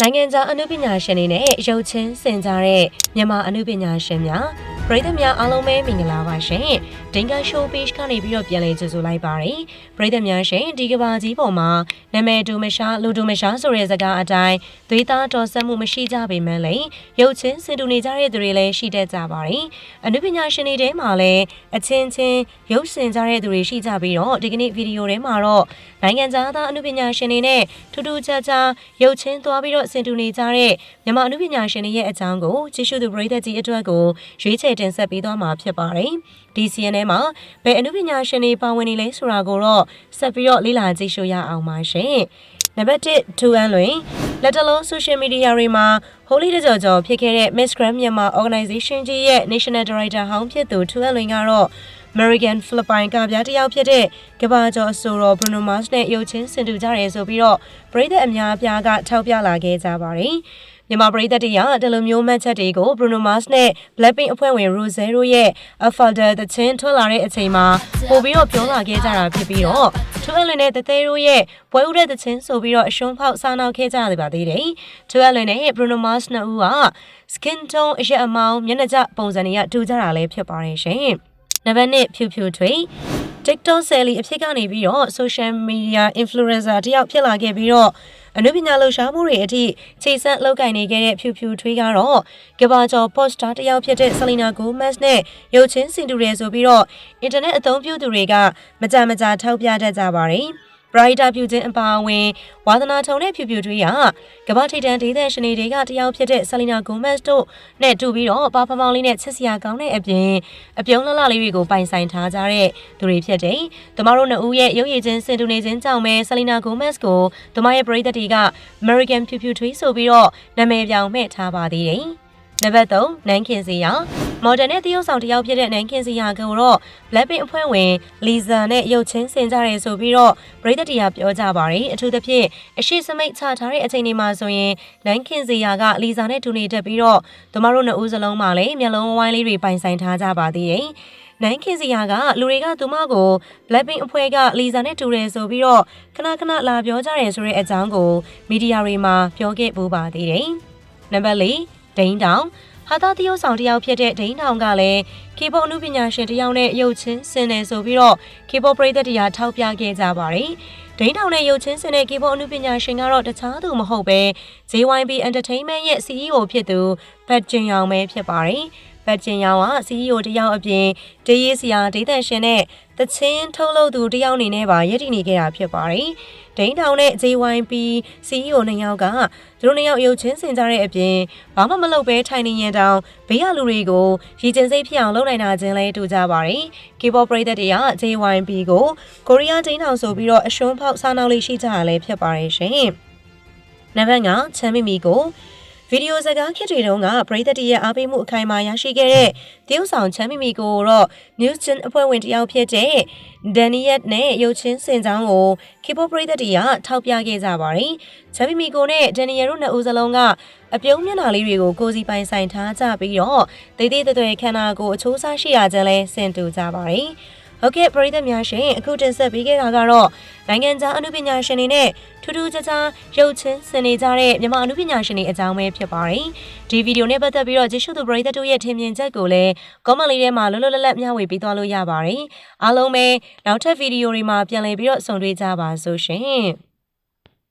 နိုင်ငံခြားအနုပညာရှင်တွေနဲ့ရုပ်ချင်းစင်ကြတဲ့မြန်မာအနုပညာရှင်များ ပရိသတ်များအားလုံးပဲမင်္ဂလာပါရှင်ဒင်္ဂါ show page ကနေပြီးတော့ပြန်လည်ကြိုဆိုလိုက်ပါတယ်ပရိသတ်များရှင်ဒီကဘာကြီးပေါ်မှာနာမည်တူမရှာလူတူမရှာဆိုတဲ့စကားအတိုင်းသွေးသားတော်ဆက်မှုမရှိကြပေမဲ့လည်းရုပ်ချင်းစင်တူနေကြတဲ့သူတွေလည်းရှိတတ်ကြပါတယ်အနုပညာရှင်တွေထဲမှာလည်းအချင်းချင်းရုပ်စင်ကြတဲ့သူတွေရှိကြပြီးတော့ဒီကနေ့ဗီဒီယိုထဲမှာတော့နိုင်ငံခြားသားအနုပညာရှင်တွေနဲ့ထူးထူးခြားခြားရုပ်ချင်းသွားပြီးတော့စင်တူနေကြတဲ့မြန်မာအနုပညာရှင်တွေရဲ့အကြောင်းကိုကြည့်ရှုသူပရိသတ်ကြီးအတွက်ကိုရွေးချယ်တင်ဆက်ပေးသွားမှာဖြစ်ပါတယ်။ဒီ CNN မှာဘယ်အနုပညာရှင်တွေပါဝင်နေလဲဆိုတာကိုတော့ဆက်ပြီးတော့လေ့လာကြည့်ရှုရအောင်ပါရှင်။နံပါတ်1 2N လွင်လက်တလုံး social media တွေမှာ Holy တကြော်ကြော်ဖြစ်ခဲ့တဲ့ Miss Grand Myanmar Organization ကြီးရဲ့ National Director ဟောင်းဖြစ်သူ 2N လွင်ကတော့ American Philippine ကဗျာတစ်ယောက်ဖြစ်တဲ့ကဘာကျော်အဆိုတော် Bruno Mars နဲ့ရုပ်ချင်းဆင်တူကြတယ်ဆိုပြီးတော့ပရိသတ်အများအပြားကထောက်ပြလာခဲ့ကြပါတယ်။ မြန်မာပရိသတ်တွေကဒီလိုမျိုးမှတ်ချက်တွေကို Bruno Mars နဲ့ Blackpink အဖွဲ့ဝင် Rosé တို့ရဲ့ After သချင်းထွက်လာတဲ့အချိန်မှာပို့ပြီးတော့ပြောလာခဲ့ကြတာဖြစ်ပြီးတော့ထူအလွင်နဲ့တသေးတို့ရဲ့ပွဲဥတဲ့သချင်းဆိုပြီးတော့အရှုံးဖောက်စားနောက်ခဲ့ကြရပါသေးတယ်။ထူအလွင်နဲ့ Bruno Mars နှစ်ဦးက skin tone အရက်အမောင်းမျက်နှာကျပုံစံတွေကတူကြတာလည်းဖြစ်ပါတယ်ရှင်။နံပါတ်1ဖြူဖြူထွေ TikTok ဆယ်လီအဖြစ်ကနေပြီးတော့ social media influencer တယောက်ဖြစ်လာခဲ့ပြီးတော့အနုပညာလှူရှားမှုတွေအထိခြေဆက်လောက်ကင်နေခဲ့တဲ့ဖြူဖြူထွေးကတော့ကဘာကျော် poster တယောက်ဖြစ်တဲ့ Selena Gomez နဲ့ရုပ်ချင်းစင်တူရဲဆိုပြီးတော့အင်တာနက်အသုံးပြုသူတွေကမကြမကြာထောက်ပြတတ်ကြပါတယ်။ Brighter ဖြူချင်းအပါအဝင်ဝါသနာထုံတဲ့ဖြူဖြူထွေးကကမ္ဘာထိတန်ဒေသရှင်တွေကတယောက်ဖြစ်တဲ့ Selena Gomez တို့နဲ့တူပြီးတော့ပါဖမောင်လေးနဲ့ချစ်စရာကောင်းတဲ့အပြင်အပြုံးလှလှလေးတွေကိုပိုင်ဆိုင်ထားကြတဲ့သူတွေဖြစ်တယ်။တမတို့နှစ်ဦးရဲ့ရုပ်ရည်ချင်းစင်တူနေခြင်းကြောင့်ပဲ Selena Gomez ကိုတမရဲ့ပရိသတ်တွေက American ဖြူဖြူထွေးဆိုပြီးတော့နာမည်ပြောင်မဲ့ထားပါသေးတယ်။နံပါတ်3နန်းခင်စီယာ မော်ဒန်နဲ့တရုတ်ဆောင်တယောက်ဖြစ်တဲ့နန်းခင်စီယာကတော့ Blackpink အဖွဲ့ဝင်လီဇာနဲ့ရုပ်ချင်းဆင်ကြတယ်ဆိုပြီးတော့ပရိသတ်တရားပြောကြပါတယ်အထူးသဖြင့်အရှိစမိတ်ချထားတဲ့အချိန်တွေမှာဆိုရင်နန်းခင်စီယာကလီဇာနဲ့တူနေတတ်ပြီးတော့ကျမတို့နှစ်ဦးစလုံးမှာလည်းမျက်လုံးဝိုင်းလေးတွေပိုင်ဆိုင်ထားကြပါသေးတယ်နိုင်ခင်စီယာကလူတွေကသူမကို Blackpink အဖွဲ့ကလီဇာနဲ့တူတယ်ဆိုပြီးတော့ခဏခဏလာပြောကြတယ်ဆိုတဲ့အကြောင်းကိုမီဒီယာတွေမှာပြောခဲ့ပူပါသေးတယ်။နံပါတ်၄ဒိန်းတောင် ဟာသာတရုတ်ဆောင်တယောက်ဖြစ်တဲ့ဒိန်းထောင်ကလည်း K-pop အမှုပညာရှင်တယောက်နဲ့ရုပ်ချင်းဆင်နေဆိုပြီးတော့ K-pop ပရိသတ်တရားထောက်ပြခဲ့ကြပါတယ်။ဒိန်းထောင်နဲ့ရုပ်ချင်းဆင်တဲ့ K-pop အမှုပညာရှင်ကတော့တခြားသူမဟုတ်ပဲ JYP Entertainment ရဲ့ CEO ဖြစ်သူဘတ်ဂျင်ယောင်ပဲဖြစ်ပါတယ်။ ဘတ်ဂျင်ယောင်က CEO တယောက်အပြင်ဒေးရေးဆရာဒေးသန်ရှင်နဲ့တချင်းထုတ်လုပ်သူတယောက်အနေနဲ့ပါရည်တည်နေခဲ့တာဖြစ်ပါတယ်။ဒိန်းထောင်နဲ့ JYP CEO နှစ်ယောက်ကသူတို့နှစ်ယောက်ရုပ်ချင်းစင်ကြတဲ့အပြင်ဘာမှမလုပ်ဘဲထိုင်နေရင်တောင်ဘေးရလူတွေကိုရည်ကျင်စိတ်ဖြစ်အောင်လုပ်နိုင်တာချင်းလဲတူကြပါတယ်။ K-pop ပရိသတ်တွေက JYP ကိုကိုရီးယားဒိန်းထောင်ဆိုပြီးတော့အရှုံးဖောက်စားနောက်လေးရှိကြတာလည်းဖြစ်ပါတယ်ရှင်။နံပါတ်9ချမ်းမီမီကို ဗီဒီယိုစကားခေတ်တွေတုန်းကပရိသတ်ရဲ့အားပေးမှုအခိုင်အမာရရှိခဲ့တဲ့တရုတ်ဆောင်ချမ်းမီမီကိုတော့ News Gen အဖွဲ့ဝင်တယောက်ဖြစ်တဲ့ဒန်နီယက်နဲ့ရုပ်ချင်းစင်ကြောင်းကိုခေပိုပရိသတ်တွေကထောက်ပြခဲ့ကြပါတယ်။ချမ်ပီမီကိုနဲ့ဒန်နီယယ်တို့နှစ်ဦးစလုံးကအပြုံးမျက်နှာလေးတွေကိုကိုစီပိုင်ဆိုင်ထားကြပြီးတော့တေးသေးသွဲခန္ဓာကိုအချိုးစားရှိရခြင်းလဲဆင်တူကြပါတယ်။ ဟုတ်ကဲ့ပရိသတ်များရှင်အခုတင်ဆက်ပေးခဲ့တာကတော့နိုင်ငံခြားအမှုပညာရှင်တွေနဲ့ထူးထူးခြားခြားရုပ်ချင်းဆင်နေကြတဲ့မြန်မာအမှုပညာရှင်တွေအကြောင်းပဲဖြစ်ပါတယ်ဒီဗီဒီယိုနဲ့ပတ်သက်ပြီးတော့ကြည့်ရှုသူပရိသတ်တို့ရဲ့ထင်မြင်ချက်ကိုလည်း comment လေးထဲမှာလွတ်လွတ်လပ်လပ်မျှဝေပေးသွားလို့ရပါတယ်အားလုံးပဲနောက်ထပ်ဗီဒီယိုတွေမှာပြန်လည်ပြီးတော့ဆုံတွေ့ကြပါစို့ရှင်